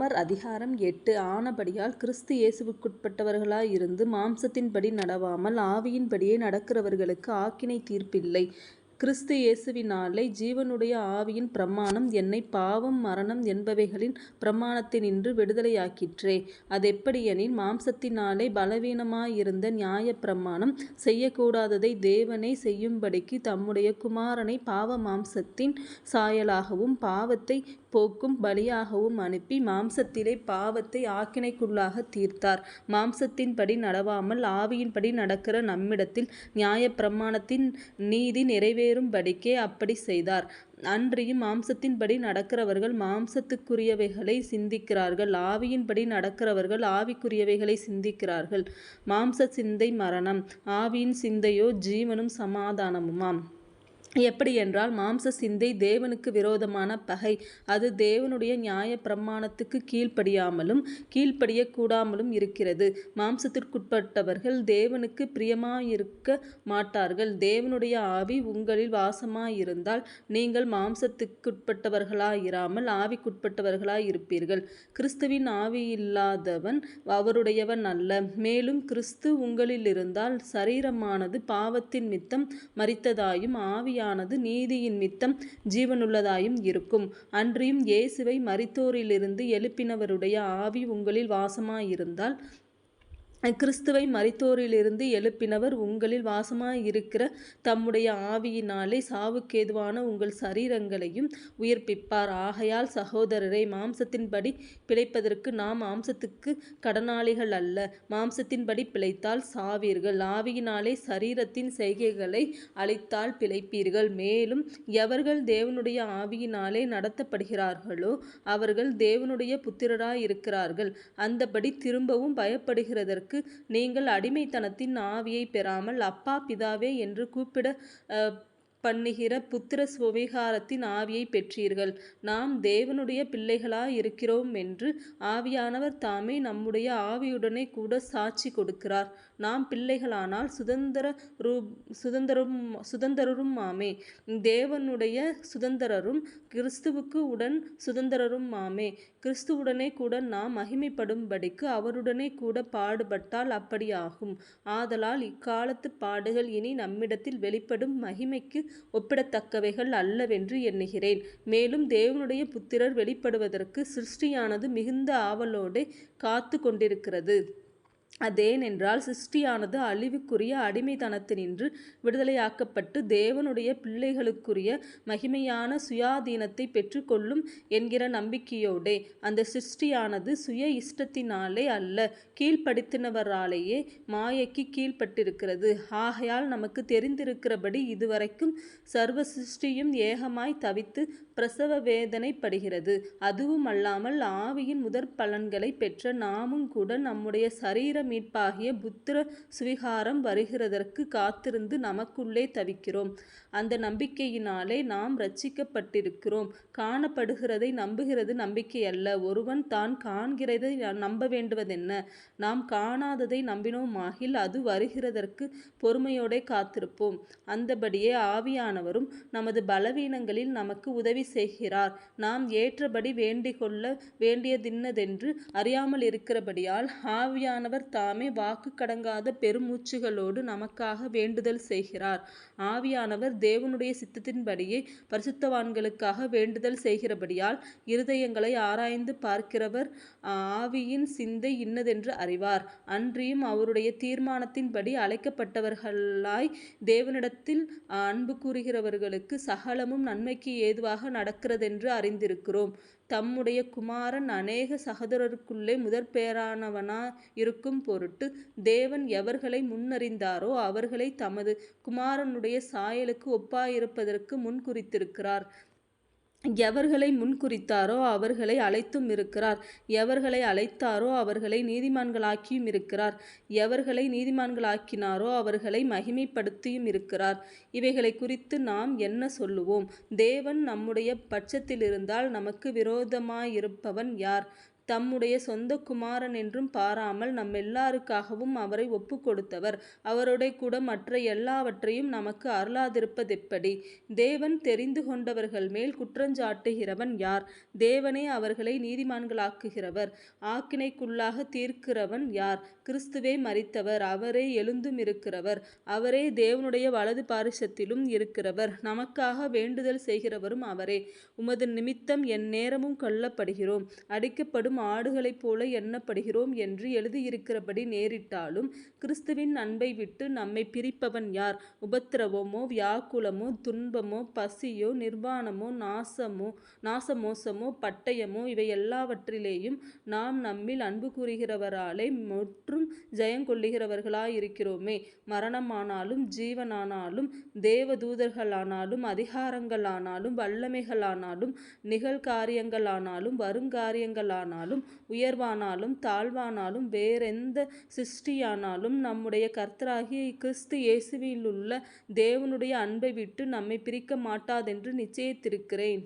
ரோமர் அதிகாரம் எட்டு ஆனபடியால் கிறிஸ்து இயேசுவுக்குட்பட்டவர்களாயிருந்து மாம்சத்தின்படி நடவாமல் ஆவியின்படியே நடக்கிறவர்களுக்கு ஆக்கினை தீர்ப்பில்லை. கிறிஸ்து இயேசுவினாலே ஜீவனுடைய ஆவியின் பிரமாணம் என்னை பாவம் மரணம் என்பவைகளின் பிரமாணத்தினின்று விடுதலையாக்கிற்றே. அதெப்படியெனில் மாம்சத்தினாலே பலவீனமாயிருந்த நியாயப்பிரமாணம் செய்யக்கூடாததை தேவனை செய்யும்படிக்கு தம்முடைய குமாரனை பாவ மாம்சத்தின் சாயலாகவும் பாவத்தை போக்கும் பலியாகவும் அனுப்பி மாம்சத்திலே பாவத்தை ஆக்கினைக்குள்ளாகத் தீர்த்தார். மாம்சத்தின்படி நடவாமல் ஆவியின்படி நடக்கிற நம்மிடத்தில் நியாயப்பிரமாணத்தின் நீதி நிறைவேறும்படிக்கே அப்படி செய்தார். அன்றியும் மாம்சத்தின்படி நடக்கிறவர்கள் மாம்சத்துக்குரியவைகளை சிந்திக்கிறார்கள் ஆவியின்படி நடக்கிறவர்கள் ஆவிக்குரியவைகளை சிந்திக்கிறார்கள். மாம்ச சிந்தை மரணம் ஆவியின் சிந்தையோ ஜீவனும் சமாதானமுமாம். எப்படியென்றால் மாம்ச சிந்தை தேவனுக்கு விரோதமான பகை அது தேவனுடைய நியாய பிரமாணத்துக்கு கீழ்ப்படியாமலும் கீழ்ப்படியக்கூடாமலும் இருக்கிறது. மாம்சத்திற்குட்பட்டவர்கள் தேவனுக்கு பிரியமாயிருக்க மாட்டார்கள். தேவனுடைய ஆவி உங்களில் வாசமாயிருந்தால் நீங்கள் மாம்சத்துக்குட்பட்டவர்களாயிராமல் ஆவிக்குட்பட்டவர்களாய் இருப்பீர்கள். கிறிஸ்துவின் ஆவியில்லாதவன் அவருடையவன் அல்ல. மேலும் கிறிஸ்து உங்களிலிருந்தால் சரீரமானது பாவத்தின் மித்தம் மறித்ததாயும் ஆவி ஆவியானது நீதியினிமித்தம் ஜீவனுள்ளதாயும் இருக்கும். அன்றியும் இயேசுவை மரித்தோரிலிருந்து எழுப்பினவருடைய ஆவி உங்களில் வாசமாயிருந்தால் கிறிஸ்துவை மரித்தோரிலிருந்து எழுப்பினவர் உங்களில் வாசமாயிருக்கிற தம்முடைய ஆவியினாலே சாவுக்கேதுவான உங்கள் சரீரங்களையும் உயிர்ப்பிப்பார். ஆகையால் சகோதரரே மாம்சத்தின்படி பிழைப்பதற்கு நாம் மாம்சத்துக்கு கடனாளிகள் அல்ல. மாம்சத்தின்படி பிழைத்தால் சாவீர்கள் ஆவியினாலே சரீரத்தின் செய்கைகளை அழித்தால் பிழைப்பீர்கள். மேலும் எவர்கள் தேவனுடைய ஆவியினாலே நடத்தப்படுகிறார்களோ அவர்கள் தேவனுடைய புத்திரராயிருக்கிறார்கள். அந்தபடி திரும்பவும் பயப்படுகிறதற்கு நீங்கள் அடிமைத்தனத்தின் ஆவியை பெறாமல் அப்பா பிதாவே என்று கூப்பிட பண்ணுகிற புத்திர சுவிகாரத்தின் ஆவியைப் பெற்றீர்கள். நாம் தேவனுடைய பிள்ளைகளாக இருக்கிறோம் என்று ஆவியானவர் தாமே நம்முடைய ஆவியுடனே கூட சாட்சி கொடுக்கிறார். நாம் பிள்ளைகளானால் சுதந்தரருமாமே தேவனுடைய சுதந்திரரும் கிறிஸ்துவுக்கு உடன் சுதந்திரருமாமே கிறிஸ்துவுடனே கூட நாம் மகிமைப்படும்படிக்கு அவருடனே கூட பாடுபட்டால் அப்படியாகும். ஆதலால் இக்காலத்துப் பாடுகள் இனி நம்மிடத்தில் வெளிப்படும் மகிமைக்கு ஒப்பிடத்தக்கவைகள் அல்லவென்று எண்ணுகிறேன். மேலும் தேவனுடைய புத்திரர் வெளிப்படுவதற்கு சிருஷ்டியானது மிகுந்த ஆவலோடே காத்து கொண்டிருக்கிறது. அதேனென்றால் சிருஷ்டியானது அழிவுக்குரிய அடிமைத்தனத்தினின்று விடுதலையாக்கப்பட்டு தேவனுடைய பிள்ளைகளுக்குரிய மகிமையான சுயாதீனத்தை பெற்றுக்கொள்ளும் என்கிற நம்பிக்கையோடே. அந்த சிருஷ்டியானது சுய இஷ்டத்தினாலே அல்ல கீழ்ப்படுத்தினவராலேயே மாயக்கு கீழ்ப்பட்டிருக்கிறது. ஆகையால் நமக்கு தெரிந்திருக்கிறபடி இதுவரைக்கும் சர்வ சிருஷ்டியும் ஏகமாய் தவித்து பிரசவ வேதனைப்படுகிறது. அதுவுமல்லாமல் ஆவியின் முதற் பலன்களை பெற்ற நாமுங்கூட நம்முடைய சரீர மீட்பாகிய புத்திர சுவிகாரம் வருகிறதற்கு காத்திருந்து நமக்குள்ளே தவிக்கிறோம். அந்த நம்பிக்கையினாலே நாம் ரட்சிக்கப்பட்டிருக்கிறோம் காணப்படுகிறதை நம்புகிறது நம்பிக்கையல்ல. ஒருவன் தான் காண்கிறதை நம்ப வேண்டுவதென்ன நாம் காணாததை நம்பினோமாகில் அது வருகிறதற்கு பொறுமையோடே காத்திருப்போம். அந்தபடியே ஆவியானவரும் நமது பலவீனங்களில் நமக்கு உதவி செய்கிறார். நாம் ஏற்றபடி வேண்டிக்கொள்ள வேண்டியதின்னதென்று அறியாமலிருக்கிறபடியால் ஆவியானவர் தாமே வாக்கு கடங்காத பெருமூச்சுகளோடு நமக்காக வேண்டுதல் செய்கிறார். ஆவியானவர் தேவனுடைய சித்தத்தின்படியே பரிசுத்தவான்களுக்காக வேண்டுதல் செய்கிறபடியால் இருதயங்களை ஆராய்ந்து பார்க்கிறவர் ஆவியின் சிந்தை இன்னதென்று அறிவார். அன்றியும் அவருடைய தீர்மானத்தின்படி அழைக்கப்பட்டவர்களாய் தேவனிடத்தில் அன்பு கூறுகிறவர்களுக்கு சகலமும் நன்மைக்கு ஏதுவாக நடக்கிறதென்று அறிந்திருக்கிறோம். தம்முடைய குமாரன் அநேக சகோதரருக்குள்ளே முதற்பேறானவனாயிருக்கும் பொருட்டு தேவன் எவர்களை முன்னறிந்தாரோ அவர்களை தமது குமாரனுடைய சாயலுக்கு ஒப்பாயிருப்பதற்கு முன்குறித்திருக்கிறார். எவர்களை முன்குறித்தாரோ அவர்களை அழைத்தும் இருக்கிறார் எவர்களை அழைத்தாரோ அவர்களை நீதிமான்களாக்கியும் இருக்கிறார் எவர்களை நீதிமான்களாக்கினாரோ அவர்களை மகிமைப்படுத்தியும் இருக்கிறார் இவைகளை குறித்து நாம் என்ன சொல்லுவோம்? தேவன் நம்முடைய பட்சத்திலிருந்தால் நமக்கு விரோதமாயிருப்பவன் யார்? தம்முடைய சொந்த குமாரன் என்றும் பாராமல் நம் எல்லாருக்காகவும் அவரை ஒப்பு கொடுத்தவர் அவருடைய கூட மற்ற எல்லாவற்றையும் நமக்கு அருளாதிருப்பதெப்படி? தேவன் தெரிந்து கொண்டவர்கள் மேல் குற்றஞ்சாட்டுகிறவன் யார்? தேவனே அவர்களை நீதிமான்களாக்குகிறவர். ஆக்கினைக்குள்ளாக தீர்க்கிறவன் யார்? கிறிஸ்துவே மறித்தவர் அவரே எழுந்தும் இருக்கிறவர் அவரே தேவனுடைய வலது பாரிசத்திலும் இருக்கிறவர் நமக்காக வேண்டுதல் செய்கிறவரும் அவரே. உமது நிமித்தம் என் நேரமும் கொல்லப்படுகிறோம் அடிக்கப்படும் ஆடுகளைப் போல எண்ணப்படுகிறோம் என்று எழுதியிருக்கிறபடி நேரிட்டாலும் கிறிஸ்துவின் அன்பை விட்டு நம்மை பிரிப்பவன் யார்? உபத்திரவமோ வியாக்குலமோ துன்பமோ பசியோ நிர்வாணமோ நாசமோ நாசமோசமோ பட்டயமோ இவை எல்லாவற்றிலேயும் நாம் நம்மில் அன்புகூருகிறவராலே மற்றும் ஜெயங்கொள்ளுகிறவர்களாயிருக்கிறோமே. மரணமானாலும் ஜீவனானாலும் தேவதூதர்களானாலும் அதிகாரங்களானாலும் வல்லமைகளானாலும் நிகழ்காரியங்களானாலும் வருங்காரியங்களானாலும் உயர்வானாலும் தாழ்வானாலும் வேறெந்த சிருஷ்டியானாலும் நம்முடைய கர்த்தராகிய கிறிஸ்து இயேசுவிலுள்ள தேவனுடைய அன்பை விட்டு நம்மைப் பிரிக்கமாட்டாதென்று நிச்சயித்திருக்கிறேன்.